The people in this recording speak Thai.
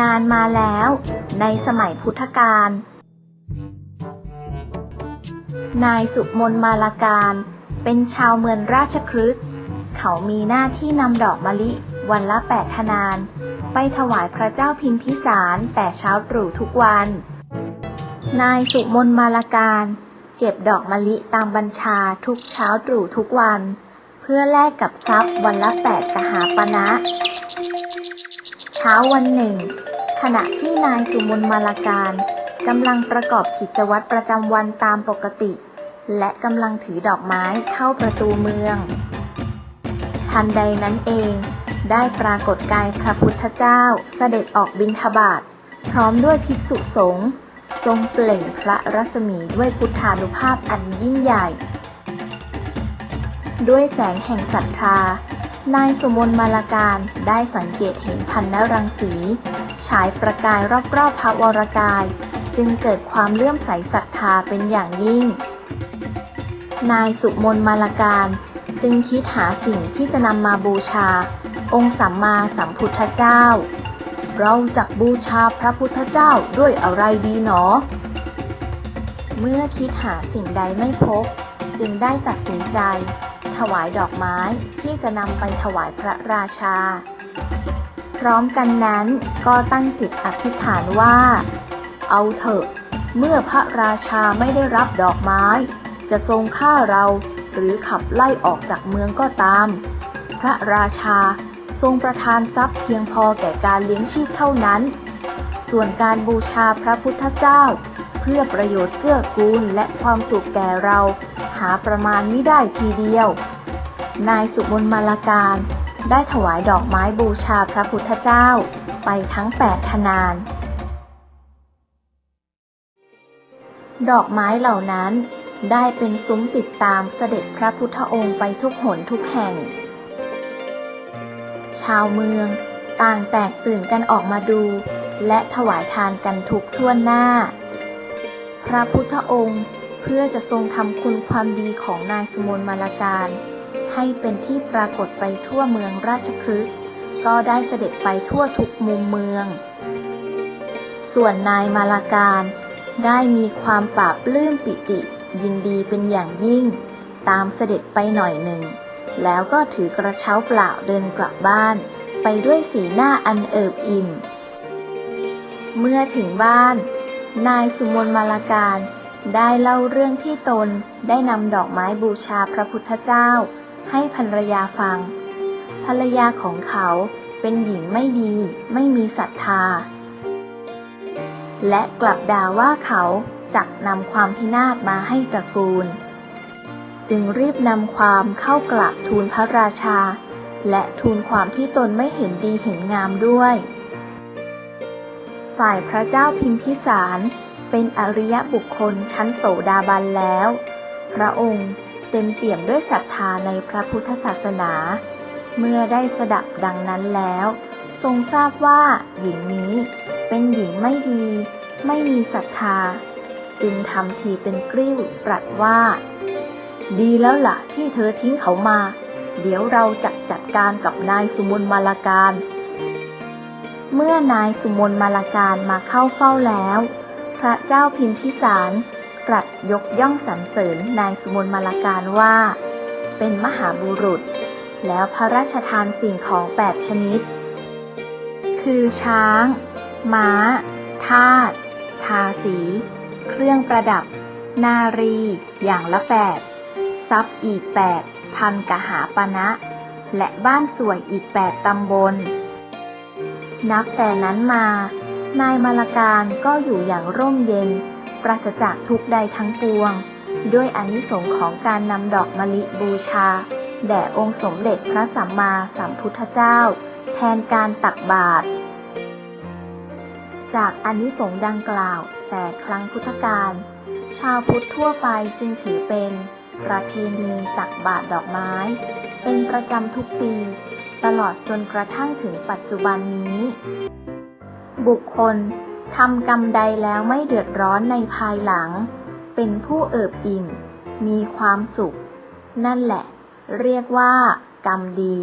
นานมาแล้ว ในสมัยพุทธกาล นายสุมนมาลาการ เป็นชาวเมืองราชคฤห์เขามีหน้าที่นำดอกมะลิ วันละแปดธนาน ไปถวายพระเจ้าพิมพิสารแต่เช้าตรู่ทุกวัน นายสุมนมาลาการเก็บดอกมะลิตามบัญชาทุกเช้าตรู่ทุกวัน เพื่อแลกกับทรัพย์วันละแปดสหาปณะเช้าวันหนึ่ง ขณะที่นายสุมนมาลาการกำลังประกอบกิจวัตรประจำวันตามปกติ และกำลังถือดอกไม้เข้าประตูเมือง ทันใดนั้นเอง ได้ปรากฏกายพระพุทธเจ้าเสด็จออกบิณฑบาตพร้อมด้วยภิกษุสงฆ์ทรงเปล่งพระรัศมีด้วยพุทธานุภาพอันยิ่งใหญ่ ด้วยแสงแห่งศรัทธา นายสุมนมาลาการได้สังเกตเห็นพันนรังสีฉายประกายรอบๆพระวรกาย จึงเกิดความเลื่อมใสศรัทธาเป็นอย่างยิ่ง นายสุมนมาลาการจึงคิดหาสิ่งที่จะนำมาบูชา องค์สัมมาสัมพุทธเจ้า เราจะบูชาพระพุทธเจ้าด้วยอะไรดีหนอ เมื่อคิดหาสิ่งใดไม่พบ จึงได้ตัดสินใจ ถวายดอกไม้ที่จะนำไปถวายพระราชา พร้อมกันนั้นก็ตั้งจิตอธิษฐานว่า เอาเถอะ เมื่อพระราชาไม่ได้รับดอกไม้ จะทรงฆ่าเราหรือขับไล่ออกจากเมืองก็ตาม พระราชาทรงประทานทรัพย์เพียงพอแก่การเลี้ยงชีพเท่านั้น ส่วนการบูชาพระพุทธเจ้า เพื่อประโยชน์เกื้อกูลและความสุขแก่เรา หาประมาณไม่ได้ทีเดียว นายสุมนมาลาการ ได้ถวายดอกไม้บูชาพระพุทธเจ้า ไปทั้งแปดธนาน ดอกไม้เหล่านั้นได้เป็นซุ้มติดตามเสด็จพระพุทธองค์ไปทุกหนทุกแห่ง ชาวเมืองต่างแตกตื่นกันออกมาดู และถวายทานกันทุกทั่วหน้า ระพุทธองค์ เพื่อจะทรงทำคุณความดีของนายสมนมาลาการ ให้เป็นที่ปรากฏไปทั่วเมืองราชคฤห์ก็ได้เสด็จไปทั่วทุกมุมเมือง ส่วนนายมาลาการได้มีความปราบปลื้มปิติ ยินดีเป็นอย่างยิ่ง ตามเสด็จไปหน่อยหนึ่ง แล้วก็ถือกระเช้าเปล่าเดินกลับบ้าน ไปด้วยสีหน้าอันเอิบอิ่ม เมื่อถึงบ้าน นายสุมนมาลาการ ได้เล่าเรื่องที่ตนได้นำดอกไม้บูชาพระพุทธเจ้า ให้ภรรยาฟัง ภรรยาของเขาเป็นหญิงไม่ดีไม่มีศรัทธา และกลับด่าว่าเขาจักนำความพินาศมาให้ตระกูล จึงรีบนำความเข้ากราบทูลพระราชา และทูลความที่ตนไม่เห็นดีเห็นงามด้วย ฝ่ายพระเจ้าพิมพิสารเป็นอริยบุคคลชั้นโสดาบันแล้ว พระองค์เต็มเปี่ยมด้วยศรัทธาในพระพุทธศาสนา เมื่อได้สดับดังนั้นแล้ว ทรงทราบว่าหญิงนี้เป็นหญิงไม่ดี ไม่มีศรัทธา จึงทำทีเป็นกริ้วตรัสว่า ดีแล้วล่ะที่เธอทิ้งเขามา เดี๋ยวเราจะจัดการกับนายสุมนมาลาการ เมื่อนายสุมนมาลาการมาเข้าเฝ้าแล้ว พระเจ้าพิมพิสารตรัสยกย่องสรรเสริญนายสุมนมาลาการว่า เป็นมหาบุรุษ แล้วพระราชทานสิ่งของแปดชนิด คือช้าง ม้า ทาสทาสี เครื่องประดับ นารี อย่างละแปดทรัพย์อีกแปดพันกหาปณะและบ้านสวยอีกแปดตำบล นับแต่นั้นมา นายมาลาการก็อยู่อย่างร่มเย็น ปราศจากทุกใดทั้งปวง ด้วยอานิสงส์ของการนำดอกมะลิบูชา แด่องค์สมเด็จพระสัมมาสัมพุทธเจ้า แทนการตักบาตรจากอานิสงส์ดังกล่าว แต่ครั้งพุทธกาลชาวพุทธทั่วไปจึงถือเป็น ประเพณีตักบาตรดอกไม้ เป็นประจำทุกปี ตลอดจนกระทั่งถึงปัจจุบันนี้ บุคคลทำกรรมใดแล้วไม่เดือดร้อนในภายหลัง เป็นผู้เอิบอิ่ม มีความสุข นั่นแหละ เรียกว่ากรรมดี